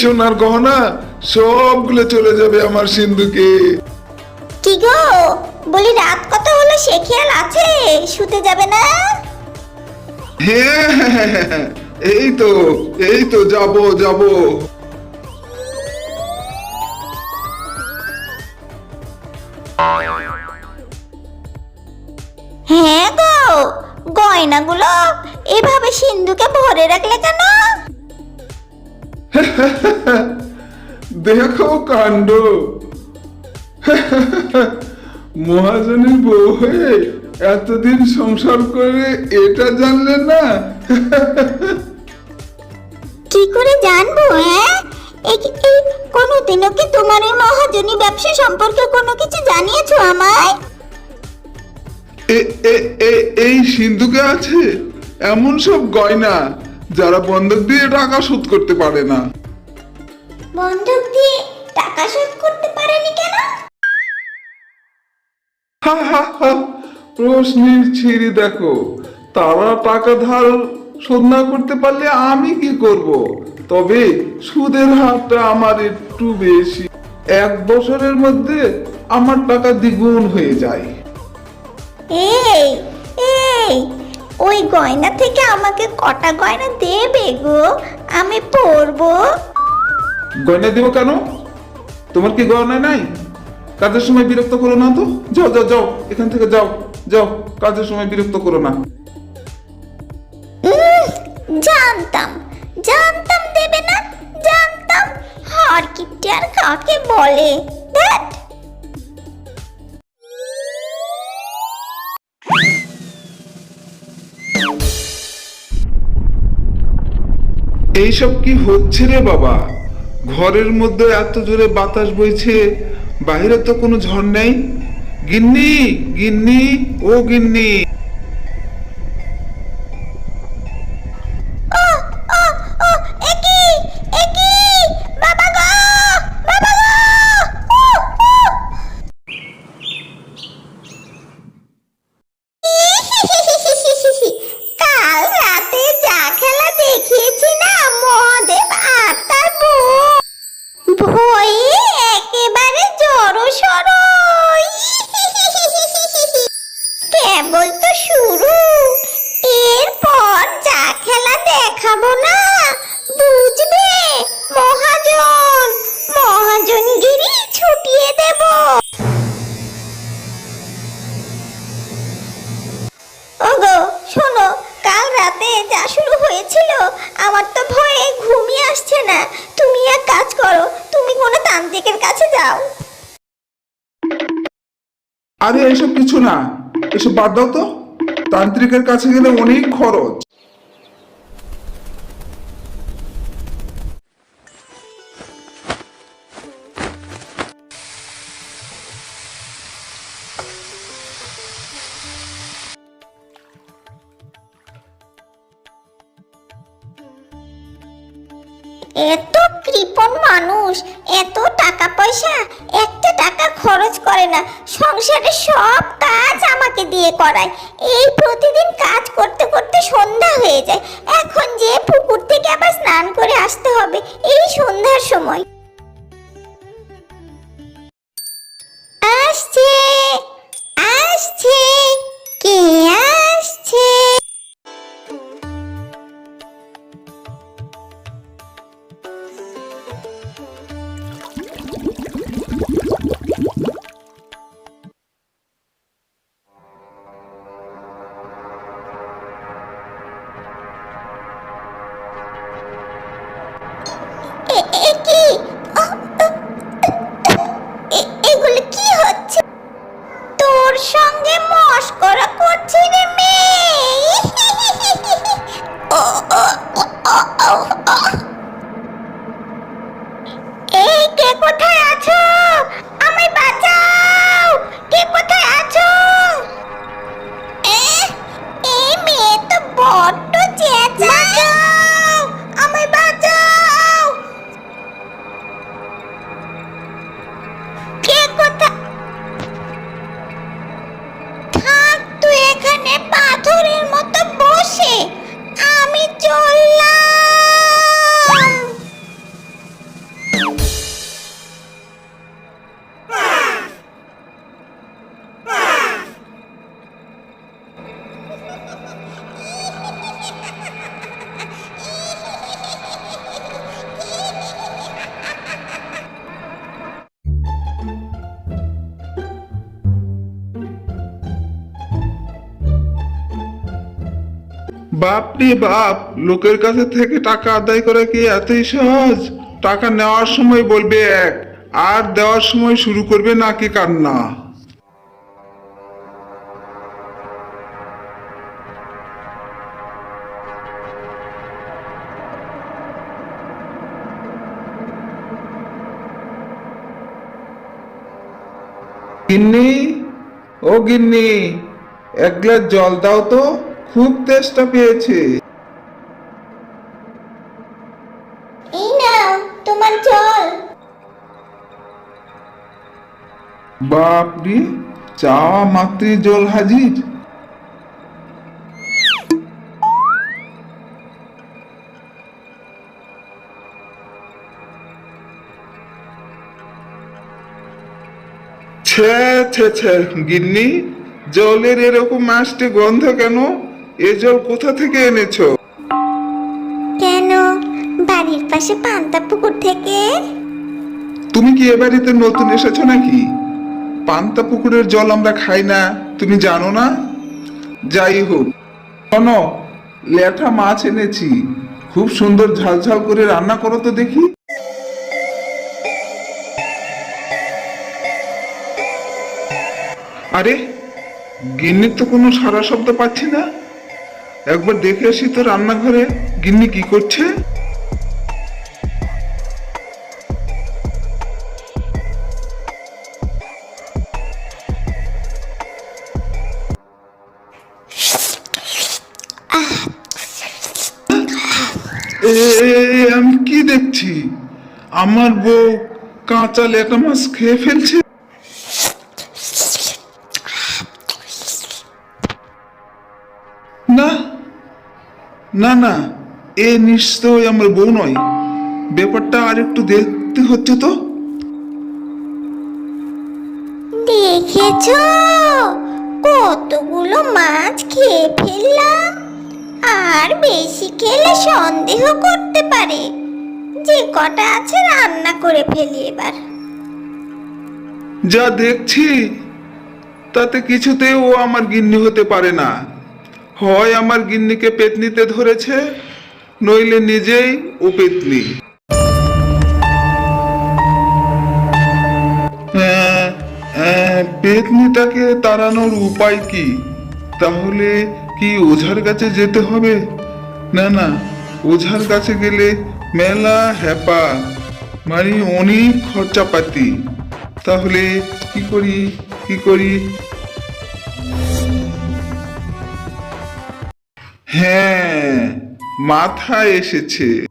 সোনার গহনা সবগুলো চলে যাবে আমার সিন্ধুকে। কি গো বলি রাত কত হলো? সে খেয়াল আছে? শুতে যাবে না? হ্যাঁ হ্যাঁ, হ্যাঁ, হ্যাঁ, এই তো এই তো যাব যাব। হ্যাঁ গো গয়নাগুলো এভাবে সিন্ধুকে ভরে রাখলে কেন? দেখো কাণ্ড। মহাজনী বউ হয়ে এতদিন সংসার করে এটা জানলে না? কি করে জানব হ্যাঁ? কোনোদিনও কি তোমার মহাজনী ব্যবসা সম্পর্কে কোনো কিছু জানিয়েছো আমায়? এই সিন্ধুকে আছে এমন সব গয়না। যারা বন্ধক দিয়ে টাকা শোধ করতে পারে না। বন্ধক দিয়ে টাকা শোধ করতে পারেনি কেন? হা হা হা প্রশ্নের ছিঁড়ি দেখো। তারা টাকা ধার শোধ না করতে পারলে আমি কি করব? তবে সুদের হারটা আমার একটু বেশি। এক বছরের মধ্যে আমার টাকা দ্বিগুণ হয়ে যায়। এই এই ওই গয়না থেকে আমাকে কটা গয়না দেবে গো? আমি পরবো। গয়না দেবো কেন? তোমার কি গয়না নাই? কাজের সময় বিরক্ত করো না তো। যাও যাও যাও এখান থেকে যাও যাও কাজের সময় বিরক্ত করো না। জানতাম জানতাম দেবে না জানতাম। হার কিপটে আর কাকে বলে। ধ্যাৎ। এইসব কি হচ্ছে রে বাবা? ঘরের মধ্যে এত জোরে বাতাস বইছে, বাইরে তো কোনো ঝড় নেই। গিন্নি গিন্নি, ও গিন্নি। আরে এসব কিছু না। এসব বাদ দাও তো। তান্ত্রিকের কাছে গেলে অনেক খরচ। এত কৃপণ মানুষ, এত টাকা পয়সা টাকা খরচ করে না, সংসারের সব কাজ আমাকে দিয়ে করায়। এই প্রতিদিন কাজ করতে করতে সন্ধ্যা হয়ে যায়। এখন যে পুকুর থেকে আবার স্নান করে আসতে হবে, এই সন্ধ্যার সময়। বাপ রে বাপ, লোকের কাছে থেকে টাকা আদায় করা কি এতই সহজ? টাকা নেওয়ার সময় বলবে এক, আর দেওয়ার সময় শুরু করবে নাকি কান্না? গিন্নি, ও গিন্নি, এক গ্লাস জল দাও তো। খুব তেষ্টা পেয়েছে। এই নাও তোমার জল। বাপরে চাওয়া মাত্রই জল হাজির। ছে ছে ছে গিন্নি জলের এরকম মাছটি গন্ধ কেন? এ জল কোথা থেকে এনেছো? কেন? বাড়ির পাশে পান্তা পুকুর থেকে? তুমি কি এ বাড়িতে নতুন এসেছ নাকি? পান্তা পুকুরের জল আমরা খাই না তুমি জানো না? যাই হোক শোনো ল্যাঠা মাছ এনেছি। খুব সুন্দর ঝালঝাল করে রান্না করো তো দেখি। আরে গিন্নির তো কোনো সারা শব্দ পাচ্ছি না। একবার দেখে আসি তো রান্নাঘরে। গিন্নি কি করছে? আমি কি দেখছি? আমার বউ কাঁচা লেটা মাছ খেয়ে ফেলছে। না না এ নিশ্চয় আমার বউ নয়। ব্যাপারটা আর একটু দেখতে হচ্ছে তো। দেখেছ? কতগুলো মাছ খেয়ে ফেললাম। আর বেশি খেলে সন্দেহ করতে পারে। যে কটা আছে রান্না করে ফেলি এবার। যা দেখছি তাতে কিছুতেই ও আমার গিন্নি হতে পারে না। হয় আমার গিন্নিকে পেতনিতে ধরেছে নইলে নিজেই ও পেতনি। আহ, আহ, পেতনিটাকে তাড়ানোর উপায় কি? তাহলে কি ওঝার কাছে যেতে হবে? না না ওঝার কাছে গেলে মেলা হ্যাপা মানে অনেক খরচাপাতি। তাহলে কি করি কি করি? হ্যাঁ মাথা এসেছে।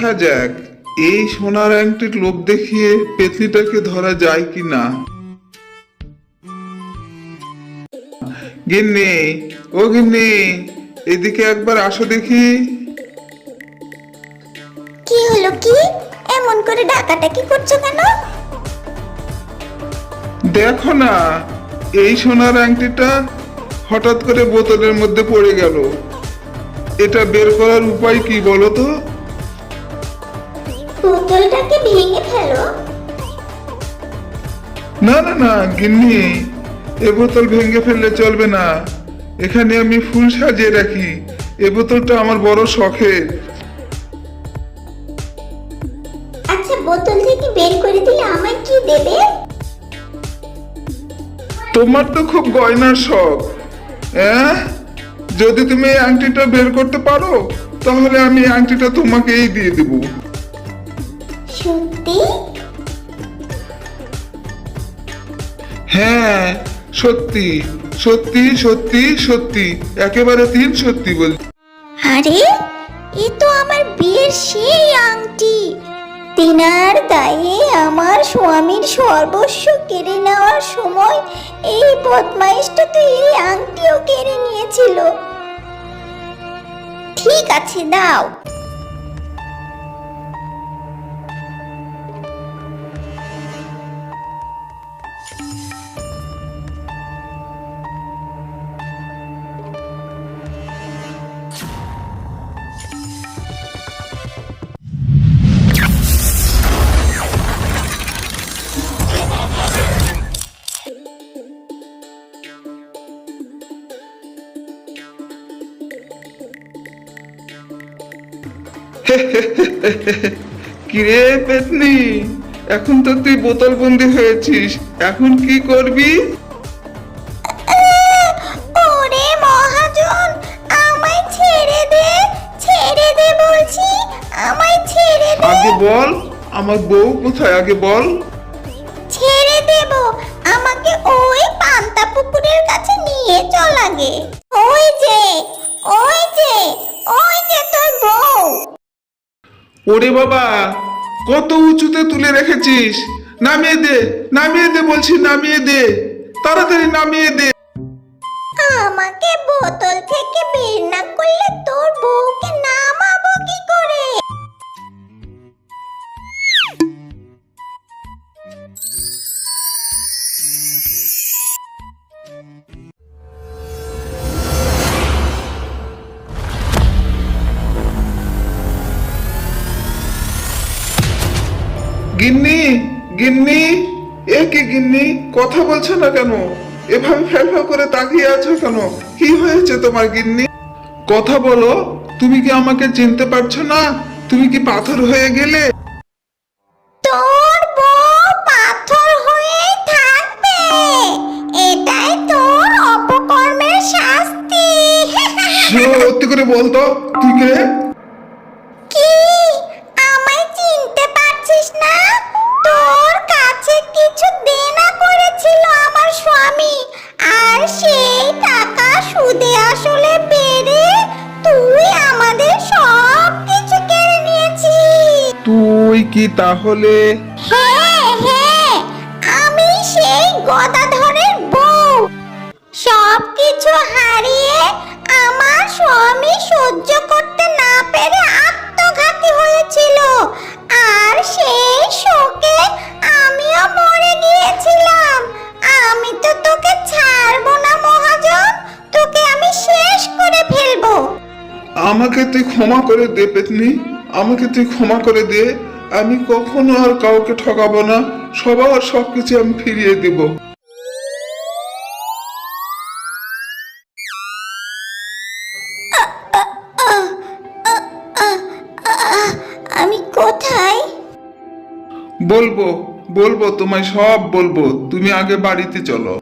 দেখা যাক এই সোনার আংটির লোভ দেখিয়ে পেতনিটাকে ধরা যায় কি না। গিন্নি ও গিন্নি এদিকে একবার আসো দেখি। কি হলো কি? এমন করে ডাকাটাকি করছ কেন? দেখো না এই সোনার আংটিটা হঠাৎ করে বোতলের মধ্যে পড়ে গেল। এটা বের করার উপায় কি বলো তো? বোতলটাকে ভেঙে ফেলো। না না না গিন্নি এ বোতল ভেঙে ফেললে চলবে না। এখানে আমি ফুল সাজিয়ে রাখি। এ বোতলটা আমার বড় শখের। আচ্ছা বোতল থেকে বের করে দিলে আমায় কি দেবে? তোমার তো খুব গয়নার শখ। হ্যাঁ যদি তুমি এই আংটিটা বের করতে পারো তাহলে আমি আংটিটা তোমাকেই দিয়ে দেবো। সত্যি? হ্যাঁ সত্যি সত্যি সত্যি সত্যি একেবারে তিন সত্যি বল আরে এ তো আমার বিয়ের সেই আংটি। তিনার দায়ে আমার স্বামীর সর্বস্ব কেড়ে নেওয়ার সময় এই বদমাইশটা তো এই আংটিও কেড়ে নিয়েছিল। ঠিক আছে দাও। কিরে পেতনি এখন তো তুই বোতল বন্দি হয়েছিস এখন কি করবি? ওরে মহাজন আমায় ছেড়ে দে ছেড়ে দে বলছি আমায় ছেড়ে দে। আগে বল আমার বউ কোথায় আগে বল। ছেড়ে দেব আমাকে ওই পান্তা পুকুরের কাছে নিয়ে চল আগে। ওই যে ওই যে ওই যে তোর বউ। ওরে বাবা, কত উঁচুতে তুলে রেখেছিস? নামিয়ে দে নামিয়ে দে বলছি, নামিয়ে দে। তাড়াতাড়ি নামিয়ে দে। আমাকে বোতল থেকে বের না করলে তোর বউকে নামাবো গিন্নি, এ কি গিন্নি, কথা বলছো না কেন? এভাবে ফেল করে তাকিয়ে আছো কেন? কি হয়েছে তোমার গিন্নি? কথা বলো, তুমি কি আমাকে চিনতে পারছ না? তুমি কি পাথর হয়ে গেলে? টাকা আসলে বেড়ে তুই আমাদের সব কিছু কেড়ে নিয়েছিস। তুই কি তাহলে? হ্যাঁ হ্যাঁ আমি সেই গদাধরের বউ। সব কিছু হারিয়ে আমার স্বামী সহ্য করতে না পেরে আত্মঘাতী হয়েছিল। আর সেই আমাকে তুই ক্ষমা করে দে পেতনি। আমাকে তুই ক্ষমা করে দে। আমি কখনো আর কাউকে ঠকাবো না। সবার সবকিছু আমি ফিরিয়ে দিব। আমি কোথায়? বলব বলব তোমায় সব বলব। তুমি আগে বাড়িতে চলো।